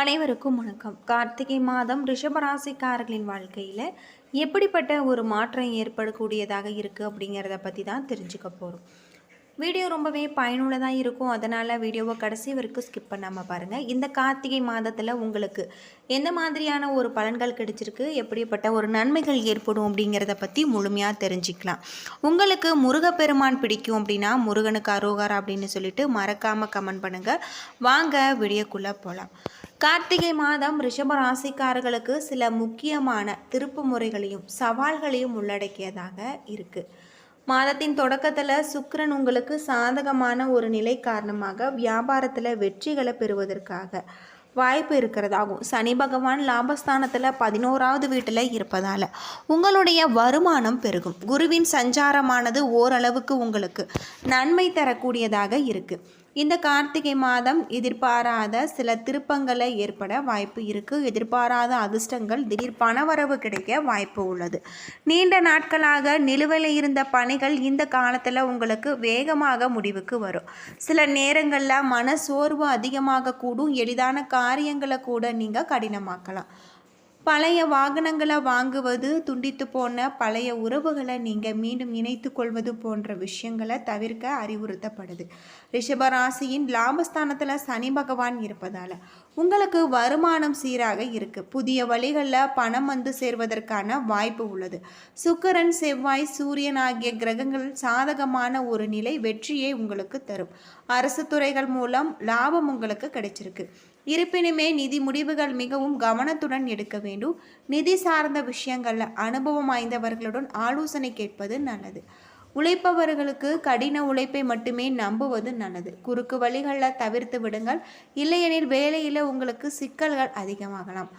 அனைவருக்கும் வணக்கம். கார்த்திகை மாதம் ரிஷபராசிக்காரர்களின் வாழ்க்கையில் எப்படிப்பட்ட ஒரு மாற்றம் ஏற்படக்கூடியதாக இருக்குது அப்படிங்கிறத பற்றி தான் தெரிஞ்சுக்க போகிறோம் வீடியோ ரொம்பவே பயனுள்ளதாக இருக்கும். அதனால் வீடியோவை கடைசி வரைக்கும் ஸ்கிப் பண்ணாமல் பாருங்கள் இந்த கார்த்திகை மாதத்தில் உங்களுக்கு எந்த மாதிரியான ஒரு பலன்கள் கிடைச்சிருக்கு? எப்படிப்பட்ட ஒரு நன்மைகள் ஏற்படும் அப்படிங்கிறத பற்றி முழுமையாக தெரிஞ்சுக்கலாம். உங்களுக்கு முருகப்பெருமான் பிடிக்கும் அப்படின்னா முருகனுக்கு அரோகரா அப்படின்னு சொல்லிட்டு மறக்காமல் கமெண்ட் பண்ணுங்கள் வாங்க வீடியோக்குள்ளே போகலாம் கார்த்திகை மாதம் ரிஷப ராசிக்காரர்களுக்கு சில முக்கியமான திருப்பு முறைகளையும் சவால்களையும் உள்ளடக்கியதாக இருக்குது மாதத்தின் தொடக்கத்தில் சுக்கரன் உங்களுக்கு சாதகமான ஒரு நிலை காரணமாக வியாபாரத்தில் வெற்றிகளை பெறுவதற்காக வாய்ப்பு இருக்கிறதாகும். சனி பகவான் லாபஸ்தானத்தில் பதினோராவது வீட்டில் இருப்பதால் உங்களுடைய வருமானம் பெருகும். குருவின் சஞ்சாரமானது ஓரளவுக்கு உங்களுக்கு நன்மை தரக்கூடியதாக இருக்குது இந்த கார்த்திகை மாதம் எதிர்பாராத சில திருப்பங்களை ஏற்பட வாய்ப்பு இருக்குது எதிர்பாராத அதிர்ஷ்டங்கள் திடீர் பணவரவு கிடைக்க வாய்ப்பு உள்ளது. நீண்ட நாட்களாக நிலுவையில் இருந்த பணிகள் இந்த காலத்தில் உங்களுக்கு வேகமாக முடிவுக்கு வரும். சில நேரங்களில் மன சோர்வு அதிகமாக கூடும். எளிதான காரியங்களை கூட நீங்கள் கடினமாக்கலாம். பழைய வாகனங்களை வாங்குவது துண்டித்து போன பழைய உறவுகளை நீங்கள் மீண்டும் இணைத்து கொள்வது போன்ற விஷயங்களை தவிர்க்க அறிவுறுத்தப்படுது. ரிஷபராசியின் லாபஸ்தானத்தில் சனி பகவான் இருப்பதால் உங்களுக்கு வருமானம் சீராக இருக்குது புதிய வழிகளில் பணம் வந்து சேர்வதற்கான வாய்ப்பு உள்ளது. சுக்கரன் செவ்வாய் சூரியன் ஆகிய கிரகங்கள் சாதகமான ஒரு நிலை வெற்றியை உங்களுக்கு தரும். அரசு துறைகள் மூலம் லாபம் உங்களுக்கு கிடைச்சிருக்கு. இருப்பினுமே நிதி முடிவுகள் மிகவும் கவனத்துடன் எடுக்க வேண்டும். நிதி சார்ந்த விஷயங்களில் அனுபவம் வாய்ந்தவர்களுடன் ஆலோசனை கேட்பது நல்லது. உழைப்பவர்களுக்கு கடின உழைப்பை மட்டுமே நம்புவது நல்லது. குறுக்கு வழிகளில் தவிர்த்து விடுங்கள். இல்லையெனில் வேலையில் உங்களுக்கு சிக்கல்கள் அதிகமாகலாம்.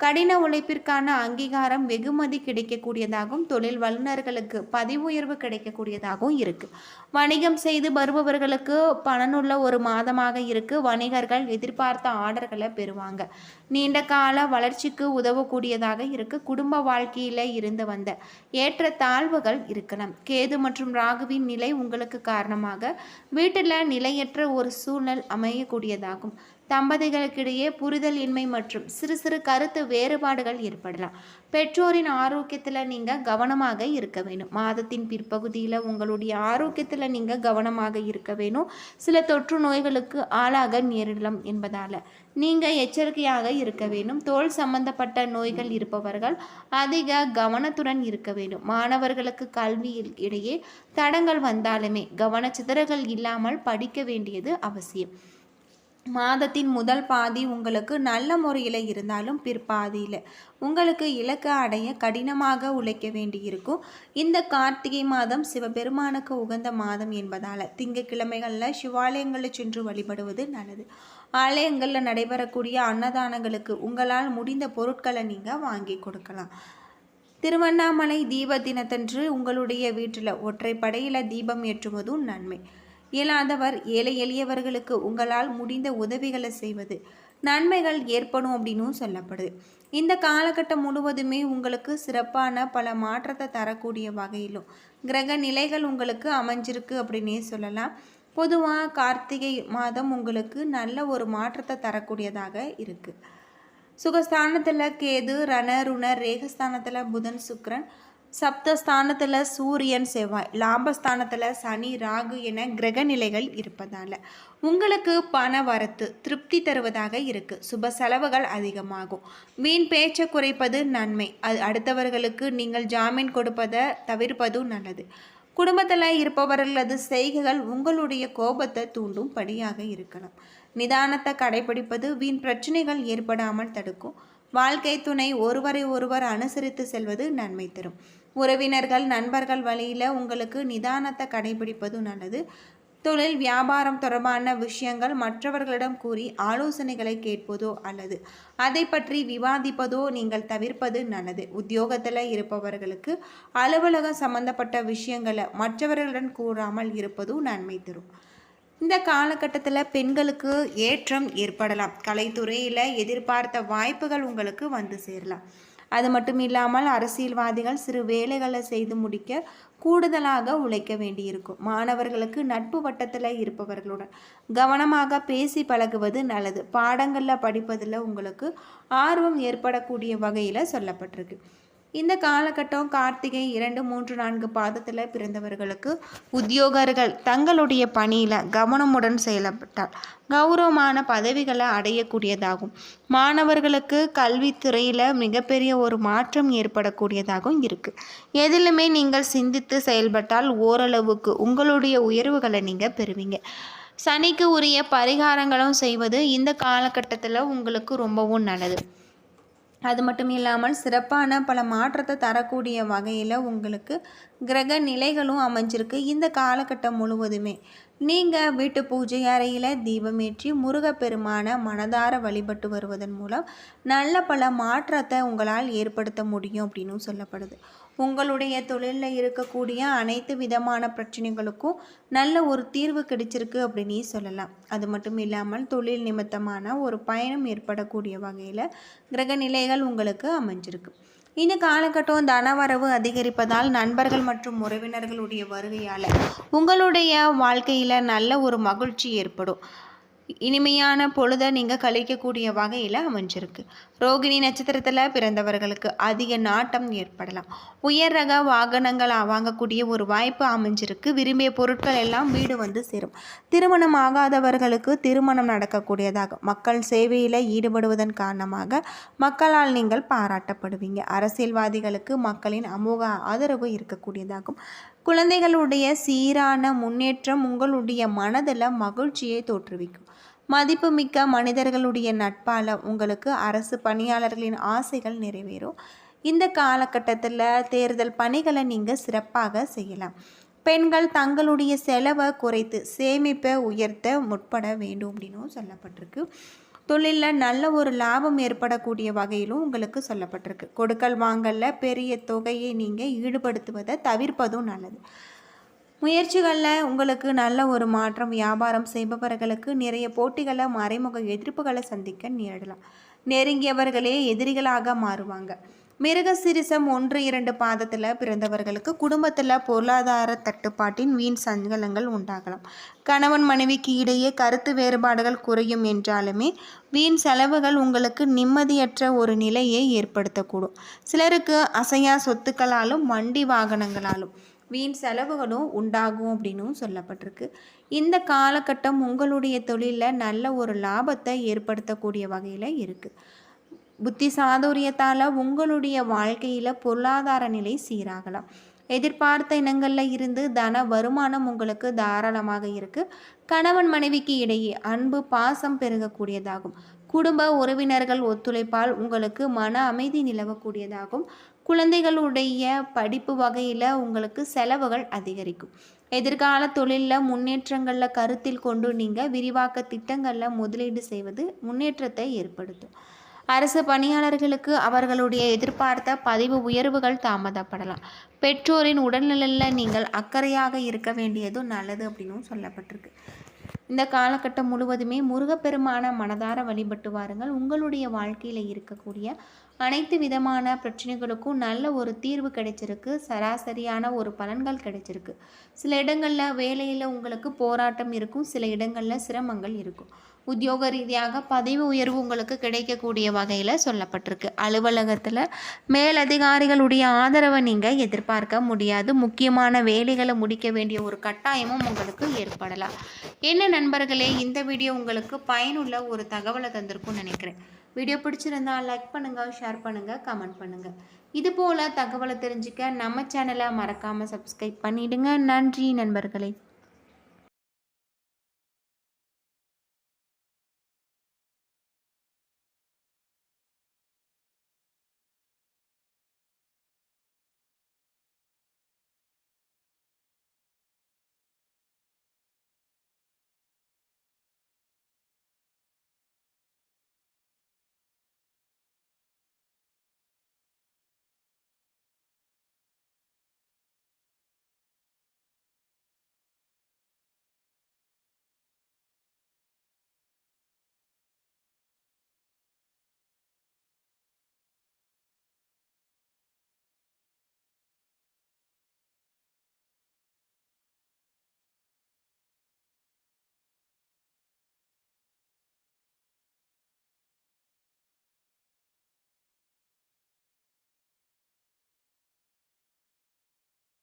கடின உழைப்பிற்கான அங்கீகாரம் வெகுமதி கிடைக்கக்கூடியதாகவும் தொழில் வல்லுநர்களுக்கு பதிவு உயர்வு கிடைக்கக்கூடியதாகவும் இருக்குது வணிகம் செய்து வருபவர்களுக்கு பணனுள்ள ஒரு மாதமாக இருக்குது வணிகர்கள் எதிர்பார்த்த ஆர்டர்களை பெறுவாங்க. நீண்ட கால வளர்ச்சிக்கு உதவக்கூடியதாக இருக்குது குடும்ப வாழ்க்கையில் இருந்து வந்த ஏற்ற தாழ்வுகள் இருக்கலாம் கேது மற்றும் ராகுவின் நிலை உங்களுக்கு காரணமாக வீட்டில் நிலையற்ற ஒரு சூழல் அமையக்கூடியதாகும். தம்பதிகளுக்கிடையே புரிதல் இன்மை மற்றும் சிறு சிறு கருத்து வேறுபாடுகள் ஏற்படலாம். பெற்றோரின் ஆரோக்கியத்தில் நீங்கள் கவனமாக இருக்க வேணும். மாதத்தின் பிற்பகுதியில் உங்களுடைய ஆரோக்கியத்தில் நீங்கள் கவனமாக இருக்க வேணும். சில தொற்று நோய்களுக்கு ஆளாக நேரிடலாம் என்பதால் நீங்கள் எச்சரிக்கையாக இருக்க வேண்டும் தோல் சம்பந்தப்பட்ட நோய்கள் இருப்பவர்கள் அதிக கவனத்துடன் இருக்க வேண்டும் மாணவர்களுக்கு கல்வியில் இடையே தடங்கள் வந்தாலுமே கவனச்சிதறல்கள் இல்லாமல் படிக்க வேண்டியது அவசியம். மாதத்தின் முதல் பாதி உங்களுக்கு நல்ல முறையில் இருந்தாலும் பிற்பாதியில் உங்களுக்கு இலக்கு அடைய கடினமாக உழைக்க வேண்டியிருக்கும். இந்த கார்த்திகை மாதம் சிவபெருமானுக்கு உகந்த மாதம் என்பதால் திங்கக்கிழமைகளில் சிவாலயங்களில் சென்று வழிபடுவது நல்லது. ஆலயங்களில் நடைபெறக்கூடிய அன்னதானங்களுக்கு உங்களால் முடிந்த பொருட்களை நீங்கள் வாங்கி கொடுக்கலாம். திருவண்ணாமலை தீப தினத்தன்று உங்களுடைய வீட்டில் ஒற்றைப்படையில் தீபம் ஏற்றுவதும் நன்மை. இயலாதவர் ஏழை எளியவர்களுக்கு உங்களால் முடிந்த உதவிகளை செய்வது. நன்மைகள் ஏற்படும் அப்படின்னும் சொல்லப்படுது. இந்த காலகட்டம் முழுவதுமே உங்களுக்கு சிறப்பான பல மாற்றத்தை தரக்கூடிய வகையிலும் கிரக நிலைகள் உங்களுக்கு அமைஞ்சிருக்கு அப்படின்னே சொல்லலாம். பொதுவாக கார்த்திகை மாதம் உங்களுக்கு நல்ல ஒரு மாற்றத்தை தரக்கூடியதாக இருக்குது சுகஸ்தானத்தில் கேது ரண ருண ரேகஸ்தானத்தில் புதன் சுக்ரன் சப்தஸ்தானத்தில் சூரியன் செவ்வாய் லாபஸ்தானத்தில் சனி ராகு என கிரக நிலைகள் இருப்பதால் உங்களுக்கு பண வரத்து திருப்தி தருவதாக இருக்குது சுப செலவுகள் அதிகமாகும். வீண் பேச்சை குறைப்பது நன்மை. அது அடுத்தவர்களுக்கு நீங்கள் ஜாமீன் கொடுப்பதை தவிர்ப்பதும் நல்லது. குடும்பத்தில் இருப்பவர்களது செய்கைகள் உங்களுடைய கோபத்தை தூண்டும் படியாக இருக்கலாம். நிதானத்தை கடைபிடிப்பது வீண் பிரச்சனைகள் ஏற்படாமல் தடுக்கும். வாழ்க்கை துணை ஒருவரை ஒருவர் அனுசரித்து செல்வது நன்மை தரும். உறவினர்கள் நண்பர்கள் வழியில் உங்களுக்கு நிதானத்தை கடைபிடிப்பதும் நல்லது. தொழில் வியாபாரம் தொடர்பான விஷயங்கள் மற்றவர்களிடம் கூறி ஆலோசனைகளை கேட்பதோ அல்லது அதை பற்றி விவாதிப்பதோ நீங்கள் தவிர்ப்பது நல்லது. உத்தியோகத்தில் இருப்பவர்களுக்கு அலுவலகம் சம்பந்தப்பட்ட விஷயங்களை மற்றவர்களுடன் கூறாமல் இருப்பதும் நன்மை தரும். இந்த காலகட்டத்தில் பெண்களுக்கு ஏற்றம் ஏற்படலாம். கலைத்துறையில் எதிர்பார்த்த வாய்ப்புகள் உங்களுக்கு வந்து சேரலாம். அது மட்டும் இல்லாமல் அரசியல்வாதிகள் சிறு வேலைகளை செய்து முடிக்க கூடுதலாக உழைக்க வேண்டியிருக்கும். மாணவர்களுக்கு நட்பு வட்டத்தில் இருப்பவர்களுடன் கவனமாக பேசி பழகுவது நல்லது. பாடங்களில் படிப்பதில் உங்களுக்கு ஆர்வம் ஏற்படக்கூடிய வகையில் சொல்லப்பட்டிருக்கு. இந்த காலகட்டம் கார்த்திகை இரண்டு மூன்று நான்கு பாதத்தில் பிறந்தவர்களுக்கு உத்தியோகர்கள் தங்களுடைய பணியில் கவனமுடன் செயல்பட்டால் கௌரவமான பதவிகளை அடையக்கூடியதாகும். மாணவர்களுக்கு கல்வித்துறையில் மிகப்பெரிய ஒரு மாற்றம் ஏற்படக்கூடியதாகவும் இருக்குது எதிலுமே நீங்கள் சிந்தித்து செயல்பட்டால் ஓரளவுக்கு உங்களுடைய உயர்வுகளை நீங்கள் பெறுவீங்க. சனிக்கு உரிய பரிகாரங்களும் செய்வது இந்த காலகட்டத்தில் உங்களுக்கு ரொம்பவும் நல்லது. அது மட்டும் இல்லாமல் சிறப்பான பல மாற்றத்தை தரக்கூடிய வகையில் உங்களுக்கு கிரக நிலைகளும் அமைஞ்சிருக்கு. இந்த காலகட்டம் முழுவதுமே நீங்கள் வீட்டு பூஜை அறையில் தீபமேற்றி முருகப்பெருமான மனதார வழிபட்டு வருவதன் மூலம் நல்ல பல மாற்றத்தை உங்களால் ஏற்படுத்த முடியும் அப்படின்னும் சொல்லப்படுது. உங்களுடைய தொழிலில் இருக்கக்கூடிய அனைத்து விதமான பிரச்சனைகளுக்கும் நல்ல ஒரு தீர்வு கிடைச்சிருக்கு அப்படின்னு சொல்லலாம். அது மட்டும் இல்லாமல் தொழில் நிமித்தமான ஒரு பயணம் ஏற்படக்கூடிய வகையில் கிரக நிலைகள் உங்களுக்கு அமைஞ்சிருக்கு. இந்த காலகட்டம் தனவரவு அதிகரிப்பதால் நண்பர்கள் மற்றும் உறவினர்களுடைய வருகையால் உங்களுடைய வாழ்க்கையில் நல்ல ஒரு மகிழ்ச்சி ஏற்படும். இனிமையான பொழுதை நீங்கள் கழிக்கக்கூடிய வகையில் அமைஞ்சிருக்கு. ரோகிணி நட்சத்திரத்தில் பிறந்தவர்களுக்கு அதிக நாட்டம் ஏற்படலாம். உயர் ரக வாகனங்கள் வாங்கக்கூடிய ஒரு வாய்ப்பு அமைஞ்சிருக்கு. விரும்பிய பொருட்கள் எல்லாம் வீடு வந்து சேரும். திருமணம் ஆகாதவர்களுக்கு திருமணம் நடக்கக்கூடியதாக மக்கள் சேவையில் ஈடுபடுவதன் காரணமாக மக்களால் நீங்கள் பாராட்டப்படுவீங்க. அரசியல்வாதிகளுக்கு மக்களின் அமோக ஆதரவு இருக்கக்கூடியதாகும். குழந்தைகளுடைய சீரான முன்னேற்றம் உங்களுடைய மனதில் மகிழ்ச்சியை தோற்றுவிக்கும். மதிப்புமிக்க மனிதர்களுடைய நட்பால் உங்களுக்கு அரசு பணியாளர்களின் ஆசைகள் நிறைவேறும். இந்த காலகட்டத்தில் தேர்தல் பணிகளை நீங்கள் சிறப்பாக செய்யலாம். பெண்கள் தங்களுடைய செலவை குறைத்து சேமிப்பை உயர்த்த முற்பட வேண்டும் அப்படின்னும் சொல்லப்பட்டிருக்கு. தொழிலில் நல்ல ஒரு லாபம் ஏற்படக்கூடிய வகையிலும் உங்களுக்கு சொல்லப்பட்டிருக்கு. கொடுக்கல் வாங்கலில் பெரிய தொகையை நீங்கள் ஈடுபடுத்துவதை தவிர்ப்பதும் நல்லது. முயற்சிகளில் உங்களுக்கு நல்ல ஒரு மாற்றம் வியாபாரம் செய்பவர்களுக்கு நிறைய போட்டிகளை மறைமுக எதிர்ப்புகளை சந்திக்க நேரிடலாம். நெருங்கியவர்களே எதிரிகளாக மாறுவாங்க. மிருகசிரிசம் ஒன்று இரண்டு பாதத்தில் பிறந்தவர்களுக்கு குடும்பத்தில் பொருளாதார தட்டுப்பாட்டின் வீண் சஞ்சலங்கள் உண்டாகலாம். கணவன் மனைவிக்கு இடையே கருத்து வேறுபாடுகள் குறையும் என்றாலுமே வீண் செலவுகள் உங்களுக்கு நிம்மதியற்ற ஒரு நிலையை ஏற்படுத்தக்கூடும். சிலருக்கு அசையா சொத்துக்களாலும் வண்டி வாகனங்களாலும் வீண் செலவுகளும் உண்டாகும் அப்படின்னும் சொல்லப்பட்டிருக்கு. இந்த காலகட்டம் உங்களுடைய தொழிலில் நல்ல ஒரு லாபத்தை ஏற்படுத்தக்கூடிய வகையில் இருக்குது புத்தி சாதுரியத்தால் உங்களுடைய வாழ்க்கையில் பொருளாதார நிலை சீராகலாம். எதிர்பார்த்த இனங்களில் இருந்து தன வருமானம் உங்களுக்கு தாராளமாக இருக்குது கணவன் மனைவிக்கு இடையே அன்பு பாசம் பெருகக்கூடியதாகும். குடும்ப உறவினர்கள் ஒத்துழைப்பால் உங்களுக்கு மன அமைதி நிலவக்கூடியதாகும். குழந்தைகளுடைய படிப்பு வகையில் உங்களுக்கு செலவுகள் அதிகரிக்கும். எதிர்கால தொழிலில் முன்னேற்றங்களில் கருத்தில் கொண்டு நீங்கள் விரிவாக்க திட்டங்களில் முதலீடு செய்வது முன்னேற்றத்தை ஏற்படுத்தும். அரசு பணியாளர்களுக்கு அவர்களுடைய எதிர்பார்த்த பதிவு உயர்வுகள் தாமதப்படலாம். பெற்றோரின் உடல்நலில் நீங்கள் அக்கறையாக இருக்க வேண்டியதும் நல்லது அப்படின்னும் சொல்லப்பட்டிருக்கு. இந்த காலகட்டம் முழுவதுமே முருகப்பெருமான மனதார வழிபட்டு வாருங்கள். உங்களுடைய வாழ்க்கையில் இருக்கக்கூடிய அனைத்து விதமான பிரச்சனைகளுக்கும் நல்ல ஒரு தீர்வு கிடைச்சிருக்கு. சராசரியான ஒரு பலன்கள் கிடைச்சிருக்கு. சில இடங்களில் வேலையில் உங்களுக்கு போராட்டம் இருக்கும். சில இடங்களில் சிரமங்கள் இருக்கும். உத்தியோக ரீதியாக பதவி உயர்வு உங்களுக்கு கிடைக்கக்கூடிய வகையில் சொல்லப்பட்டிருக்கு. அலுவலகத்தில் மேலதிகாரிகளுடைய ஆதரவை நீங்கள் எதிர்பார்க்க முடியாது. முக்கியமான வேலைகளை முடிக்க வேண்டிய ஒரு கட்டாயமும் உங்களுக்கு ஏற்படலாம். என்ன நண்பர்களே இந்த வீடியோ உங்களுக்கு பயனுள்ள ஒரு தகவலை தந்திருக்கும்னு நினைக்கிறேன். வீடியோ பிடிச்சிருந்தா லைக் பண்ணுங்கள் ஷேர் பண்ணுங்கள் கமெண்ட் பண்ணுங்கள் இது போல் தகவலை தெரிஞ்சுக்க நம்ம சேனலை மறக்காமல் சப்ஸ்கிரைப் பண்ணிவிடுங்க நன்றி நண்பர்களே.